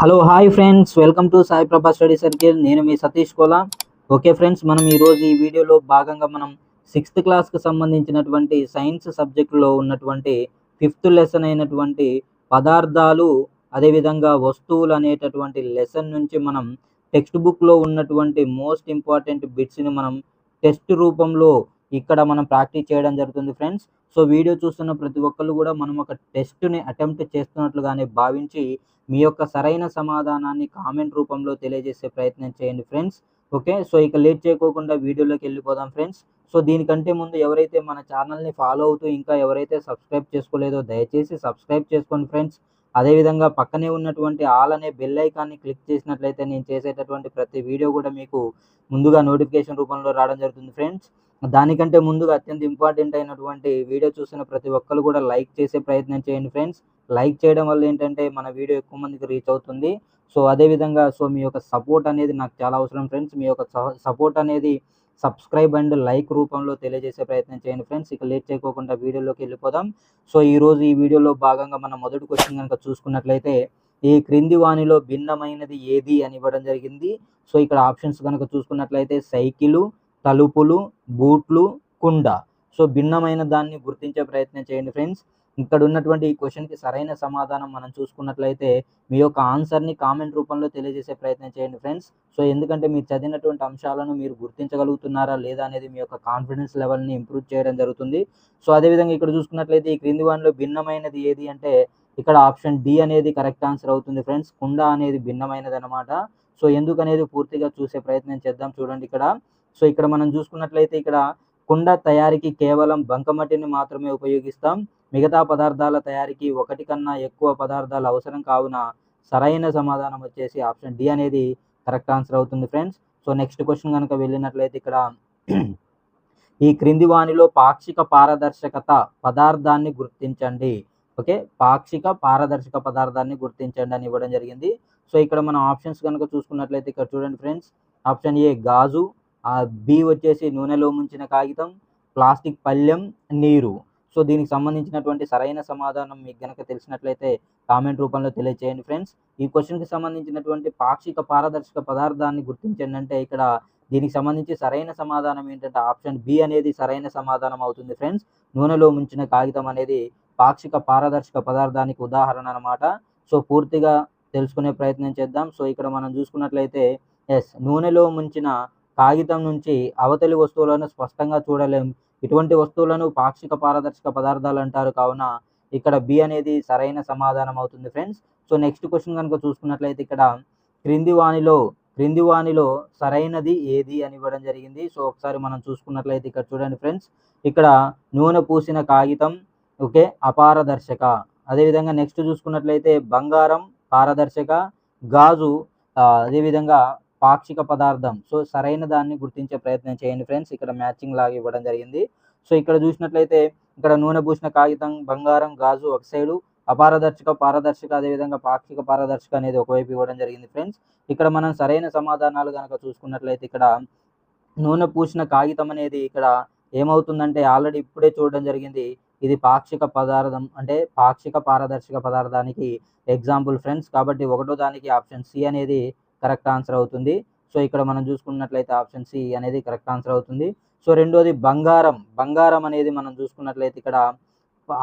Hello hi friends welcome to Sai Prabha study circle నేను మీ Satish Kola. Okay friends మనం ఈరోజు ఈ వీడియోలో భాగంగా మనం సిక్స్త్ క్లాస్కి సంబంధించినటువంటి సైన్స్ సబ్జెక్టులో ఉన్నటువంటి ఫిఫ్త్ లెసన్ అయినటువంటి పదార్థాలు అదేవిధంగా వస్తువులు అనేటటువంటి లెసన్ నుంచి మనం టెక్స్ట్ బుక్లో ఉన్నటువంటి మోస్ట్ ఇంపార్టెంట్ బిట్స్ని మనం టెస్ట్ రూపంలో ఇక్కడ మనం ప్రాక్టీస్ చేయడం జరుగుతుంది ఫ్రెండ్స్. సో వీడియో చూస్తున్న ప్రతి ఒక్కళ్ళు కూడా మనం ఒక టెస్ట్ని అటెంప్ట్ చేస్తున్నట్లుగానే భావించి మీ యొక్క సరైన సమాధానాన్ని కామెంట్ రూపంలో తెలియజేసే ప్రయత్నం చేయండి ఫ్రెండ్స్. ఓకే? సో ఇక లేట్ చేయకోకుండా వీడియోలోకి వెళ్ళిపోదాం ఫ్రెండ్స్. సో దీనికంటే ముందు ఎవరైతే మన ఛానల్ని ఫాలో అవుతూ ఇంకా ఎవరైతే సబ్స్క్రైబ్ చేసుకోలేదో దయచేసి సబ్స్క్రైబ్ చేసుకోండి ఫ్రెండ్స్. అదేవిధంగా పక్కనే ఉన్నటువంటి ఆల్ అనే బెల్ ఐకాన్ని క్లిక్ చేసినట్లయితే నేను చేసేటటువంటి ప్రతి వీడియో కూడా మీకు ముందుగా నోటిఫికేషన్ రూపంలో రావడం జరుగుతుంది ఫ్రెండ్స్. దానికంటే ముందుగా అత్యంత ఇంపార్టెంట్ అయినటువంటి వీడియో చూసిన ప్రతి ఒక్కరు కూడా లైక్ చేసే ప్రయత్నం చేయండి ఫ్రెండ్స్. లైక్ చేయడం వల్ల ఏంటంటే మన వీడియో ఎక్కువ మందికి రీచ్ అవుతుంది. సో అదేవిధంగా సో మీ యొక్క సపోర్ట్ అనేది నాకు చాలా అవసరం ఫ్రెండ్స్. మీ యొక్క సపోర్ట్ అనేది సబ్స్క్రైబ్ అండ్ లైక్ రూపంలో తెలియజేసే ప్రయత్నం చేయండి ఫ్రెండ్స్. ఇక లేట్ చేయకోకుండా వీడియోలోకి వెళ్ళిపోదాం. సో ఈ రోజు ఈ వీడియోలో భాగంగా మనం మొదటి క్వశ్చన్ కనుక చూసుకున్నట్లయితే ఈ క్రింది వాణిలో భిన్నమైనది ఏది అని ఇవ్వడం జరిగింది? సో ఇక్కడ ఆప్షన్స్ కనుక చూసుకున్నట్లయితే సైకిలు తలుపులు బూట్లు కుండ. సో భిన్నమైన దాన్ని గుర్తించే ప్రయత్నం చేయండి ఫ్రెండ్స్. ఇక్కడ ఉన్నటువంటి ఈ క్వశ్చన్కి సరైన సమాధానం మనం చూసుకున్నట్లయితే మీ యొక్క ఆన్సర్ని కామెంట్ రూపంలో తెలియజేసే ప్రయత్నం చేయండి ఫ్రెండ్స్. సో ఎందుకంటే మీరు చదివినటువంటి అంశాలను మీరు గుర్తించగలుగుతున్నారా లేదా అనేది మీ యొక్క కాన్ఫిడెన్స్ లెవెల్ని ఇంప్రూవ్ చేయడం జరుగుతుంది. సో అదేవిధంగా ఇక్కడ చూసుకున్నట్లయితే ఈ క్రింది వాటిలో భిన్నమైనది ఏది అంటే ఇక్కడ ఆప్షన్ డి అనేది కరెక్ట్ ఆన్సర్ అవుతుంది ఫ్రెండ్స్. కుండ అనేది భిన్నమైనది అనమాట సో ఎందుకనేది పూర్తిగా చూసే ప్రయత్నం చేద్దాం చూడండి ఇక్కడ. సో ఇక్కడ మనం చూసుకున్నట్లయితే ఇక్కడ కుండ తయారీకి కేవలం బంకమట్టిని మాత్రమే ఉపయోగిస్తాం. మిగతా పదార్థాల తయారీకి ఒకటి కన్నా ఎక్కువ పదార్థాలు అవసరం కావున సరైన సమాధానం వచ్చేసి ఆప్షన్ డి అనేది కరెక్ట్ ఆన్సర్ అవుతుంది ఫ్రెండ్స్. సో నెక్స్ట్ క్వశ్చన్ కనుక వెళ్ళినట్లయితే ఇక్కడ ఈ క్రింది వాణిలో పాక్షిక పారదర్శకత పదార్థాన్ని గుర్తించండి. ఓకే? పాక్షిక పారదర్శక పదార్థాన్ని గుర్తించండి అని ఇవ్వడం జరిగింది. సో ఇక్కడ మనం ఆప్షన్స్ కనుక చూసుకున్నట్లయితే ఇక్కడ చూడండి ఫ్రెండ్స్. ఆప్షన్ ఏ గాజు. ఆ బి వచ్చేసి నూనెలో ముంచిన కాగితం ప్లాస్టిక్ పళ్ళెం నీరు. సో దీనికి సంబంధించినటువంటి సరైన సమాధానం మీకు కనుక తెలిసినట్లయితే కామెంట్ రూపంలో తెలియజేయండి ఫ్రెండ్స్. ఈ క్వశ్చన్కి సంబంధించినటువంటి పాక్షిక పారదర్శక పదార్థాన్ని గుర్తించండి అంటే ఇక్కడ దీనికి సంబంధించి సరైన సమాధానం ఏంటంటే ఆప్షన్ బి అనేది సరైన సమాధానం అవుతుంది ఫ్రెండ్స్. నూనెలో ముంచిన కాగితం అనేది పాక్షిక పారదర్శక పదార్థానికి ఉదాహరణ అనమాట సో పూర్తిగా తెలుసుకునే ప్రయత్నం చేద్దాం. సో ఇక్కడ మనం చూసుకున్నట్లయితే ఎస్ నూనెలో ముంచిన కాగితం నుంచి అవతలి వస్తువులను స్పష్టంగా చూడలేం. ఇటువంటి వస్తువులను పాక్షిక పారదర్శక పదార్థాలు అంటారు. కావున ఇక్కడ బి అనేది సరైన సమాధానం అవుతుంది ఫ్రెండ్స్. సో నెక్స్ట్ క్వశ్చన్ కనుక చూసుకున్నట్లయితే ఇక్కడ క్రింది వాణిలో క్రింది వాణిలో సరైనది ఏది అని ఇవ్వడం జరిగింది. సో ఒకసారి మనం చూసుకున్నట్లయితే ఇక్కడ చూడండి ఫ్రెండ్స్. ఇక్కడ నూనె పూసిన కాగితం ఓకే అపారదర్శక. అదేవిధంగా నెక్స్ట్ చూసుకున్నట్లయితే బంగారం పారదర్శక గాజు అదేవిధంగా పాక్షిక పదార్థం. సో సరైన దాన్ని గుర్తించే ప్రయత్నం చేయండి ఫ్రెండ్స్. ఇక్కడ మ్యాచింగ్ లాగా ఇవ్వడం జరిగింది. సో ఇక్కడ చూసినట్లయితే ఇక్కడ నూనె పూసిన కాగితం బంగారం గాజు ఒక సైడు అపారదర్శక పారదర్శక అదేవిధంగా పాక్షిక పారదర్శక అనేది ఒకవైపు ఇవ్వడం జరిగింది ఫ్రెండ్స్. ఇక్కడ మనం సరైన సమాధానాలు కనుక చూసుకున్నట్లయితే ఇక్కడ నూనె పూసిన కాగితం అనేది ఇక్కడ ఏమవుతుందంటే ఆల్రెడీ ఇప్పుడే చూడడం జరిగింది. ఇది పాక్షిక పదార్థం అంటే పాక్షిక పారదర్శక పదార్థానికి ఎగ్జాంపుల్ ఫ్రెండ్స్. కాబట్టి ఒకటో దానికి ఆప్షన్ సి అనేది కరెక్ట్ ఆన్సర్ అవుతుంది. సో ఇక్కడ మనం చూసుకున్నట్లయితే ఆప్షన్ సి అనేది కరెక్ట్ ఆన్సర్ అవుతుంది. సో రెండోది బంగారం. బంగారం అనేది మనం చూసుకున్నట్లయితే ఇక్కడ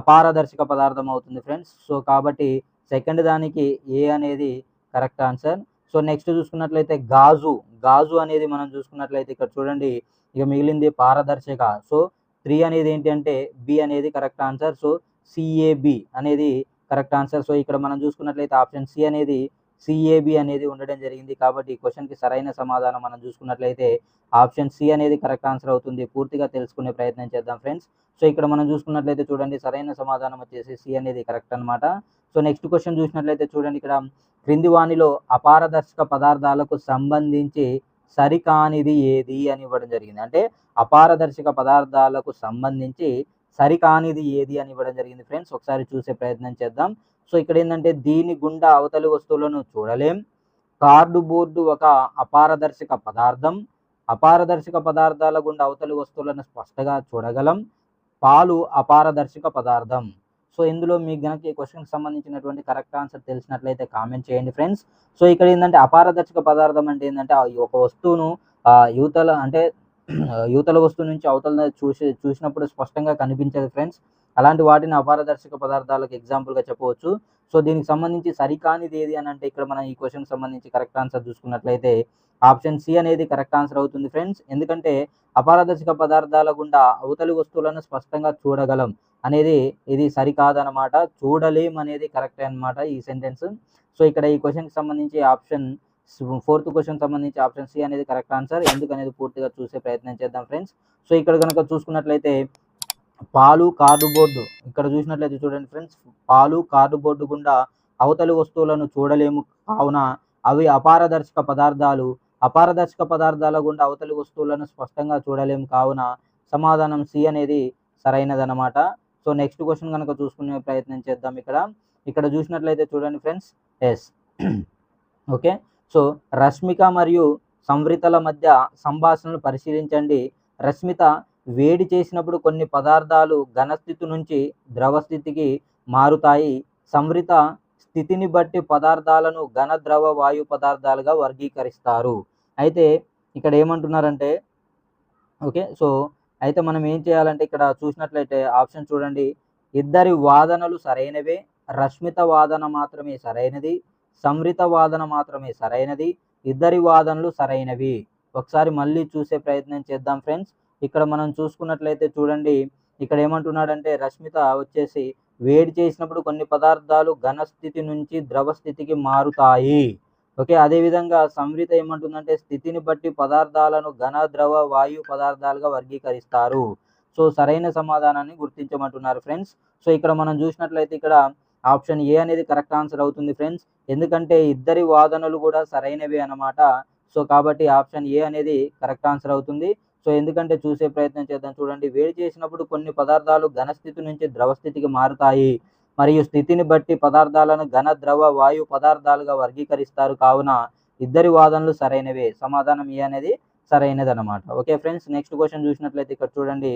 అపారదర్శక పదార్థం అవుతుంది ఫ్రెండ్స్. సో కాబట్టి సెకండ్ దానికి ఏ అనేది కరెక్ట్ ఆన్సర్. సో నెక్స్ట్ చూసుకున్నట్లయితే గాజు. గాజు అనేది మనం చూసుకున్నట్లయితే ఇక్కడ చూడండి. ఇక మిగిలింది పారదర్శక. సో త్రీ అనేది ఏంటి అంటే బి అనేది కరెక్ట్ ఆన్సర్. సో సిఏబి అనేది కరెక్ట్ ఆన్సర్. సో ఇక్కడ మనం చూసుకున్నట్లయితే ఆప్షన్ సి అనేది సిఏబి అనేది ఉండడం జరిగింది కాబట్టి ఈ క్వశ్చన్కి సరైన సమాధానం మనం చూసుకున్నట్లయితే ఆప్షన్ సి అనేది కరెక్ట్ ఆన్సర్ అవుతుంది. పూర్తిగా తెలుసుకునే ప్రయత్నం చేద్దాం ఫ్రెండ్స్ సో ఇక్కడ మనం చూసుకున్నట్లయితే చూడండి సరైన సమాధానం వచ్చేసి సి అనేది కరెక్ట్ అనమాట సో నెక్స్ట్ క్వశ్చన్ చూసినట్లయితే చూడండి ఇక్కడ క్రింది వాణిలో అపారదర్శక పదార్థాలకు సంబంధించి సరికానిది ఏది అని ఇవ్వడం జరిగింది. అంటే అపారదర్శక పదార్థాలకు సంబంధించి సరికానిది ఏది అని ఇవ్వడం జరిగింది ఫ్రెండ్స్. ఒకసారి చూసే ప్రయత్నం చేద్దాం. సో ఇక్కడ ఏంటంటే దీని గుండా అవతలి వస్తువులను చూడలేం. కార్డు బోర్డు ఒక అపారదర్శక పదార్థం. అపారదర్శక పదార్థాల గుండా అవతలి వస్తువులను స్పష్టంగా చూడగలం. పాలు అపారదర్శక పదార్థం. సో ఇందులో మీకు గనక ఈ క్వశ్చన్కి సంబంధించినటువంటి కరెక్ట్ ఆన్సర్ తెలిసినట్లయితే కామెంట్ చేయండి ఫ్రెండ్స్. సో ఇక్కడ ఏంటంటే అపారదర్శక పదార్థం అంటే ఏంటంటే ఒక వస్తువును యువతల అంటే యువతల వస్తువు నుంచి అవతల చూసి చూసినప్పుడు స్పష్టంగా కనిపించదు ఫ్రెండ్స్ అలాంటి వాటిని అపారదర్శక పదార్థాలకు ఎగ్జాంపుల్గా చెప్పవచ్చు. సో దీనికి సంబంధించి సరికానిది ఏది అని అంటే ఇక్కడ మనం ఈ క్వశ్చన్కి సంబంధించి కరెక్ట్ ఆన్సర్ చూసుకున్నట్లయితే ఆప్షన్ సి అనేది కరెక్ట్ ఆన్సర్ అవుతుంది ఫ్రెండ్స్ ఎందుకంటే అపారదర్శక పదార్థాల గుండా అవతలి వస్తువులను స్పష్టంగా చూడగలం అనేది ఇది సరికాదనమాట చూడలేం అనేది కరెక్ట్ అన్నమాట ఈ సెంటెన్స్ సో ఇక్కడ ఈ క్వశ్చన్కి సంబంధించి ఆప్షన్ ఫోర్త్ క్వశ్చన్ సంబంధించి ఆప్షన్ సి అనేది కరెక్ట్ ఆన్సర్ ఎందుకనేది పూర్తిగా చూసే ప్రయత్నం చేద్దాం ఫ్రెండ్స్ సో ఇక్కడ కనుక చూసుకున్నట్లయితే పాలు కార్డుబోర్డు ఇక్కడ చూసినట్లయితే చూడండి ఫ్రెండ్స్ పాలు కార్డుబోర్డు గుండా అవతలి వస్తువులను చూడలేము. కావున అవి అపారదర్శక పదార్థాలు. అపారదర్శక పదార్థాల గుండా అవతలి వస్తువులను స్పష్టంగా చూడలేము. కావున సమాధానం సి అనేది సరైనదన్నమాట. సో నెక్స్ట్ క్వశ్చన్ కనుక చూసుకునే ప్రయత్నం చేద్దాం ఇక్కడ. ఇక్కడ చూసినట్లయితే చూడండి ఫ్రెండ్స్ ఎస్ ఓకే సో రష్మిక మరియు సంవృతల మధ్య సంభాషణలు పరిశీలించండి. రష్మిత వేడి చేసినప్పుడు కొన్ని పదార్థాలు ఘనస్థితి నుంచి ద్రవ స్థితికి మారుతాయి. సంవృత స్థితిని బట్టి పదార్థాలను ఘన ద్రవ వాయు పదార్థాలుగా వర్గీకరిస్తారు. అయితే ఇక్కడ ఏమంటున్నారంటే ఓకే సో అయితే మనం ఏం చేయాలంటే ఇక్కడ చూసినట్లయితే ఆప్షన్ చూడండి. ఇద్దరి వాదనలు సరైనవే రష్మిత వాదన మాత్రమే సరైనది. సంవృత వాదన మాత్రమే సరైనది ఇద్దరి వాదనలు సరైనవి. ఒకసారి మళ్ళీ చూసే ప్రయత్నం చేద్దాం ఫ్రెండ్స్. ఇక్కడ మనం చూసుకున్నట్లయితే చూడండి ఇక్కడ ఏమంటున్నాడంటే రష్మిత వచ్చేసి వేడి చేసినప్పుడు కొన్ని పదార్థాలు ఘన స్థితి నుంచి ద్రవ స్థితికి మారుతాయి. ఓకే అదేవిధంగా సంవృత ఏమంటుందంటే స్థితిని బట్టి పదార్థాలను ఘన ద్రవ వాయు పదార్థాలుగా వర్గీకరిస్తారు. సో సరైన సమాధానాన్ని గుర్తించమంటున్నారు ఫ్రెండ్స్. సో ఇక్కడ మనం చూసినట్లయితే ఇక్కడ ఆప్షన్ ఏ అనేది కరెక్ట్ ఆన్సర్ అవుతుంది ఫ్రెండ్స్. ఎందుకంటే ఇద్దరి వాదనలు కూడా సరైనవి అన్నమాట. సో కాబట్టి ఆప్షన్ ఏ అనేది కరెక్ట్ ఆన్సర్ అవుతుంది. సో ఎందుకంటే చూసే ప్రయత్నం చేద్దాం. చూడండి వేడి చేసినప్పుడు కొన్ని పదార్థాలు ఘన స్థితి నుంచి ద్రవ స్థితికి మారుతాయి. మరియు స్థితిని బట్టి పదార్థాలను ఘన ద్రవ వాయు పదార్థాలుగా వర్గీకరిస్తారు. కావున ఇద్దరి వాదనలు సరైనవే. సమాధానం ఏ అనేది సరైనది అనమాట ఓకే ఫ్రెండ్స్ నెక్స్ట్ క్వశ్చన్ చూసినట్లయితే ఇక్కడ చూడండి.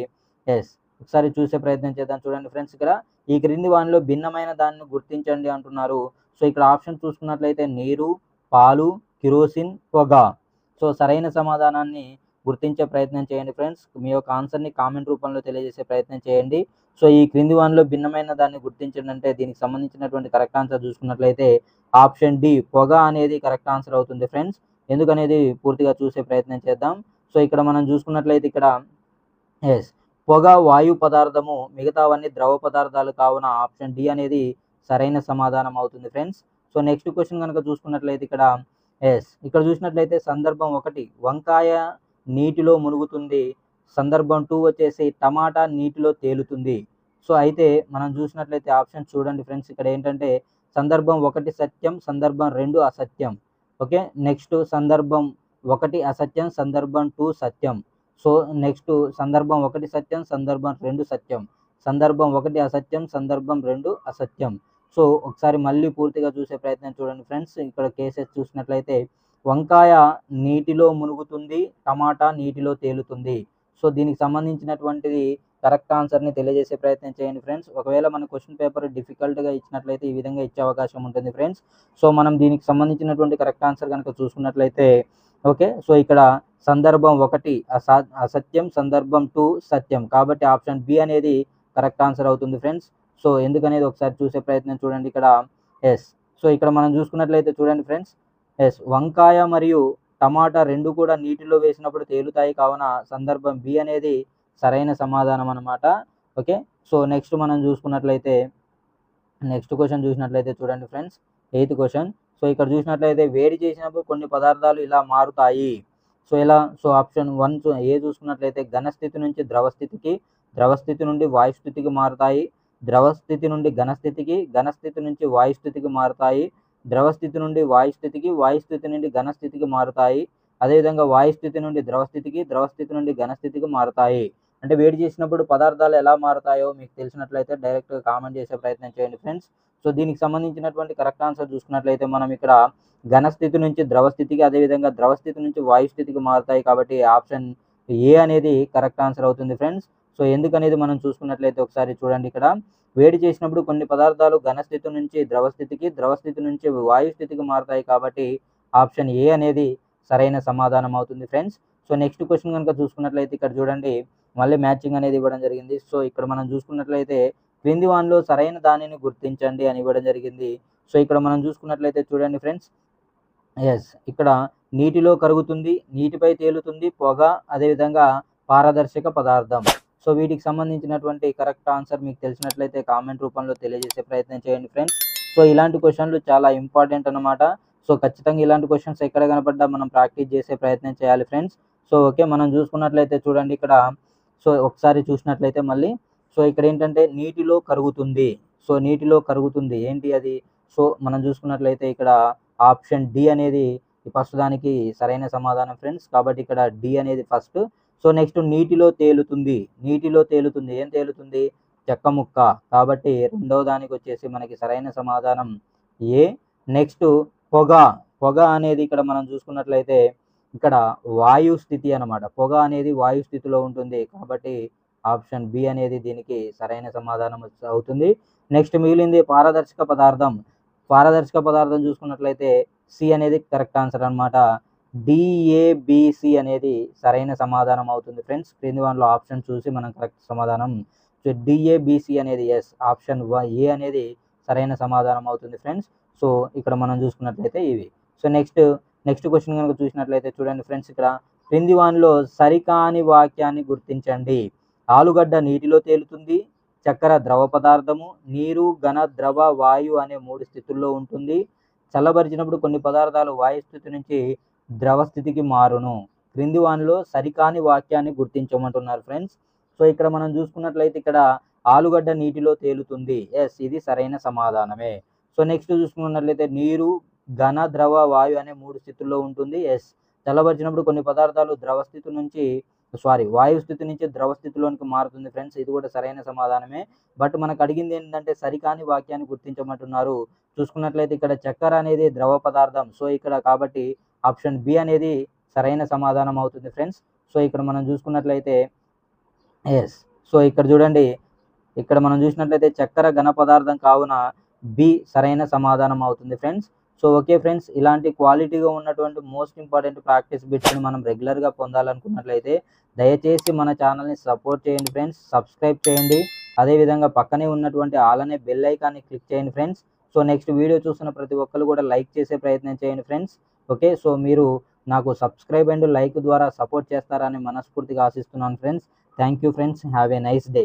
ఎస్. ఒకసారి చూసే ప్రయత్నం చేద్దాం. చూడండి ఫ్రెండ్స్ ఇక్కడ ఈ క్రింది వానిలో భిన్నమైన దాన్ని గుర్తించండి అంటున్నారు. సో ఇక్కడ ఆప్షన్ చూసుకున్నట్లయితే నీరు పాలు కిరోసిన్ పొగ. సో సరైన సమాధానాన్ని గుర్తించే ప్రయత్నం చేయండి ఫ్రెండ్స్. మీ యొక్క ఆన్సర్ని కామెంట్ రూపంలో తెలియజేసే ప్రయత్నం చేయండి. సో ఈ క్రింది వానిలో భిన్నమైన దాన్ని గుర్తించండి అంటే దీనికి సంబంధించినటువంటి కరెక్ట్ ఆన్సర్ చూసుకున్నట్లయితే ఆప్షన్ డి పొగ అనేది కరెక్ట్ ఆన్సర్ అవుతుంది ఫ్రెండ్స్. ఎందుకనేది పూర్తిగా చూసే ప్రయత్నం చేద్దాం. సో ఇక్కడ మనం చూసుకున్నట్లయితే ఇక్కడ ఎస్ పొగ వాయు పదార్థము మిగతావన్నీ ద్రవ పదార్థాలు కావున ఆప్షన్ డి అనేది సరైన సమాధానం అవుతుంది ఫ్రెండ్స్. సో నెక్స్ట్ క్వశ్చన్ కనుక చూసుకున్నట్లయితే ఇక్కడ ఎస్. ఇక్కడ చూసినట్లయితే సందర్భం ఒకటి వంకాయ నీటిలో మునుగుతుంది. సందర్భం టూ వచ్చేసి టమాటా నీటిలో తేలుతుంది. సో అయితే మనం చూసినట్లయితే ఆప్షన్ చూడండి ఫ్రెండ్స్. ఇక్కడ ఏంటంటే సందర్భం ఒకటి సత్యం సందర్భం రెండు అసత్యం. ఓకే? నెక్స్ట్ సందర్భం ఒకటి అసత్యం సందర్భం టూ సత్యం. సో నెక్స్ట్ సందర్భం ఒకటి సత్యం సందర్భం రెండు సత్యం. సందర్భం ఒకటి అసత్యం సందర్భం రెండు అసత్యం. సో ఒకసారి మళ్ళీ పూర్తిగా చూసే ప్రయత్నం చూడండి ఫ్రెండ్స్. ఇక్కడ కేసెస్ చూసినట్లయితే వంకాయ నీటిలో మునుగుతుంది టమాటా నీటిలో తేలుతుంది. సో దీనికి సంబంధించినటువంటిది కరెక్ట్ ఆన్సర్ని తెలియజేసే ప్రయత్నం చేయండి ఫ్రెండ్స్. ఒకవేళ మన క్వశ్చన్ పేపర్ డిఫికల్ట్గా ఇచ్చినట్లయితే ఈ విధంగా ఇచ్చే అవకాశం ఉంటుంది ఫ్రెండ్స్. సో మనం దీనికి సంబంధించినటువంటి కరెక్ట్ ఆన్సర్ కనుక చూసుకున్నట్లయితే ఓకే? సో ఇక్కడ సందర్భం ఒకటి అసత్యం సందర్భం టూ సత్యం. కాబట్టి ఆప్షన్ బి అనేది కరెక్ట్ ఆన్సర్ అవుతుంది ఫ్రెండ్స్. సో ఎందుకనేది ఒకసారి చూసే ప్రయత్నం చూడండి ఇక్కడ. ఎస్. సో ఇక్కడ మనం చూసుకున్నట్లయితే చూడండి ఫ్రెండ్స్. ఎస్. వంకాయ మరియు టమాటా రెండు కూడా నీటిలో వేసినప్పుడు తేలుతాయి కావున సందర్భం బి అనేది సరైన సమాధానం అన్నమాట. ఓకే? సో నెక్స్ట్ మనం చూసుకున్నట్లయితే నెక్స్ట్ క్వశ్చన్ చూసినట్లయితే చూడండి ఫ్రెండ్స్. Eighth question. సో ఇక్కడ చూసినట్లయితే వేడి చేసినప్పుడు కొన్ని పదార్థాలు ఇలా మారుతాయి. సో ఇలా సో ఆప్షన్ వన్ ఏ చూసుకున్నట్లయితే ఘన స్థితి నుంచి ద్రవ స్థితికి ద్రవ స్థితి నుండి వాయుస్థితికి మారుతాయి. ద్రవ స్థితి నుండి ఘన స్థితికి ఘన స్థితి నుంచి వాయుస్థితికి మారుతాయి. ద్రవ స్థితి నుండి వాయు స్థితికి వాయు స్థితి నుండి ఘన స్థితికి మారుతాయి. అదేవిధంగా వాయు స్థితి నుండి ద్రవ స్థితికి ద్రవ స్థితి నుండి ఘన స్థితికి మారుతాయి. అంటే వేడి చేసినప్పుడు పదార్థాలు ఎలా మారుతాయో మీకు తెలిసినట్లయితే డైరెక్ట్గా కామెంట్ చేసే ప్రయత్నం చేయండి ఫ్రెండ్స్ సో దీనికి సంబంధించినటువంటి కరెక్ట్ ఆన్సర్ చూసుకున్నట్లయితే మనం ఇక్కడ ఘన స్థితి నుంచి ద్రవ స్థితికి అదేవిధంగా ద్రవ స్థితి నుంచి వాయు స్థితికి మారుతాయి కాబట్టి ఆప్షన్ ఏ అనేది కరెక్ట్ ఆన్సర్ అవుతుంది ఫ్రెండ్స్ సో ఎందుకనేది మనం చూసుకున్నట్లయితే ఒకసారి చూడండి ఇక్కడ. వేడి చేసినప్పుడు కొన్ని పదార్థాలు ఘన స్థితి నుంచి ద్రవ స్థితికి ద్రవ స్థితి నుంచి వాయు స్థితికి మారుతాయి కాబట్టి ఆప్షన్ ఏ అనేది సరైన సమాధానం అవుతుంది ఫ్రెండ్స్ సో నెక్స్ట్ క్వశ్చన్ కనుక చూసుకున్నట్లయితే ఇక్కడ చూడండి. మళ్ళీ మ్యాచింగ్ అనేది ఇవ్వడం జరిగింది. సో ఇక్కడ మనం చూసుకున్నట్లయితే క్రింది వాన్లో సరైన దానిని గుర్తించండి అని ఇవ్వడం జరిగింది. సో ఇక్కడ మనం చూసుకున్నట్లయితే చూడండి ఫ్రెండ్స్. ఎస్ ఇక్కడ నీటిలో కరుగుతుంది నీటిపై తేలుతుంది పొగ అదేవిధంగా పారదర్శక పదార్థం. సో వీటికి సంబంధించినటువంటి కరెక్ట్ ఆన్సర్ మీకు తెలిసినట్లయితే కామెంట్ రూపంలో తెలియజేసే ప్రయత్నం చేయండి ఫ్రెండ్స్. సో ఇలాంటి క్వశ్చన్లు చాలా ఇంపార్టెంట్ అన్నమాట. సో ఖచ్చితంగా ఇలాంటి క్వశ్చన్స్ ఎక్కడ కనపడ్డా మనం ప్రాక్టీస్ చేసే ప్రయత్నం చేయాలి ఫ్రెండ్స్. సో ఓకే మనం చూసుకున్నట్లయితే చూడండి ఇక్కడ సో ఒకసారి చూసినట్లయితే మళ్ళీ సో ఇక్కడ ఏంటంటే నీటిలో కరుగుతుంది. సో నీటిలో కరుగుతుంది. ఏంటి అది? సో మనం చూసుకున్నట్లయితే ఇక్కడ ఆప్షన్ డి అనేది ఫస్ట్ దానికి సరైన సమాధానం ఫ్రెండ్స్. కాబట్టి ఇక్కడ డి అనేది ఫస్ట్. సో నెక్స్ట్ నీటిలో తేలుతుంది. నీటిలో తేలుతుంది. ఏం తేలుతుంది? చెక్క ముక్క. కాబట్టి రెండవ దానికి వచ్చేసి మనకి సరైన సమాధానం ఏ. నెక్స్ట్ పొగ. పొగ అనేది ఇక్కడ మనం చూసుకున్నట్లయితే ఇక్కడ వాయు స్థితి అన్నమాట. పొగ అనేది వాయు స్థితిలో ఉంటుంది. కాబట్టి ఆప్షన్ బి అనేది దీనికి సరైన సమాధానం అవుతుంది. నెక్స్ట్ మిగిలింది పారదర్శక పదార్థం. పారదర్శక పదార్థం చూసుకున్నట్లయితే సి అనేది కరెక్ట్ ఆన్సర్ అనమాట డిఏబిసి అనేది సరైన సమాధానం అవుతుంది ఫ్రెండ్స్. క్రింది వాటిలో ఆప్షన్ చూసి మనం కరెక్ట్ సమాధానం సో డిఏబిసి అనేది ఎస్. ఆప్షన్ ఏ అనేది సరైన సమాధానం అవుతుంది ఫ్రెండ్స్. సో ఇక్కడ మనం చూసుకున్నట్లయితే ఇవి. సో నెక్స్ట్ నెక్స్ట్ క్వశ్చన్ కనుక చూసినట్లయితే చూడండి ఫ్రెండ్స్ ఇక్కడ. క్రింది వానిలో సరికాని వాక్యాన్ని గుర్తించండి. ఆలుగడ్డ నీటిలో తేలుతుంది చక్కెర ద్రవ పదార్థము నీరు ఘన ద్రవ వాయు అనే మూడు స్థితుల్లో ఉంటుంది. చల్లబరిచినప్పుడు కొన్ని పదార్థాలు వాయు స్థితి నుంచి ద్రవ స్థితికి మారును. క్రింది వానిలో సరికాని వాక్యాన్ని గుర్తించమంటున్నారు ఫ్రెండ్స్ సో ఇక్కడ మనం చూసుకున్నట్లయితే ఇక్కడ ఆలుగడ్డ నీటిలో తేలుతుంది. ఎస్ ఇది సరైన సమాధానమే. సో నెక్స్ట్ చూసుకున్నట్లయితే నీరు ఘన ద్రవ వాయు అనే మూడు స్థితుల్లో ఉంటుంది. ఎస్. చల్లబరిచినప్పుడు కొన్ని పదార్థాలు ద్రవ స్థితి నుంచి సారీ వాయు స్థితి నుంచి ద్రవ స్థితిలోనికి మారుతుంది ఫ్రెండ్స్. ఇది కూడా సరైన సమాధానమే. బట్ మనకు అడిగింది ఏంటంటే సరికాని వాక్యాన్ని గుర్తించమంటున్నారు. చూసుకున్నట్లయితే ఇక్కడ చక్కెర అనేది ద్రవ పదార్థం. సో ఇక్కడ కాబట్టి ఆప్షన్ బి అనేది సరైన సమాధానం అవుతుంది ఫ్రెండ్స్. సో ఇక్కడ మనం చూసుకున్నట్లయితే ఎస్. సో ఇక్కడ చూడండి. ఇక్కడ మనం చూసినట్లయితే చక్కెర ఘన పదార్థం కావున బి సరైన సమాధానం అవుతుంది ఫ్రెండ్స్. సో ఓకే ఫ్రెండ్స్ ఇలాంటి క్వాలిటీగా ఉన్నటువంటి మోస్ట్ ఇంపార్టెంట్ ప్రాక్టీస్ బిట్స్ని మనం రెగ్యులర్గా పొందాలనుకున్నట్లయితే దయచేసి మన ఛానల్ని సపోర్ట్ చేయండి ఫ్రెండ్స్ సబ్స్క్రైబ్ చేయండి. అదేవిధంగా పక్కనే ఉన్నటువంటి ఆల్ బెల్ ఐకాన్ని క్లిక్ చేయండి ఫ్రెండ్స్. సో నెక్స్ట్ వీడియో చూస్తున్న ప్రతి ఒక్కరు కూడా లైక్ చేసే ప్రయత్నం చేయండి ఫ్రెండ్స్. ఓకే సో మీరు నాకు సబ్స్క్రైబ్ అండ్ లైక్ ద్వారా సపోర్ట్ చేస్తారని మనస్ఫూర్తిగా ఆశిస్తున్నాను friends. Thank you friends have a nice day.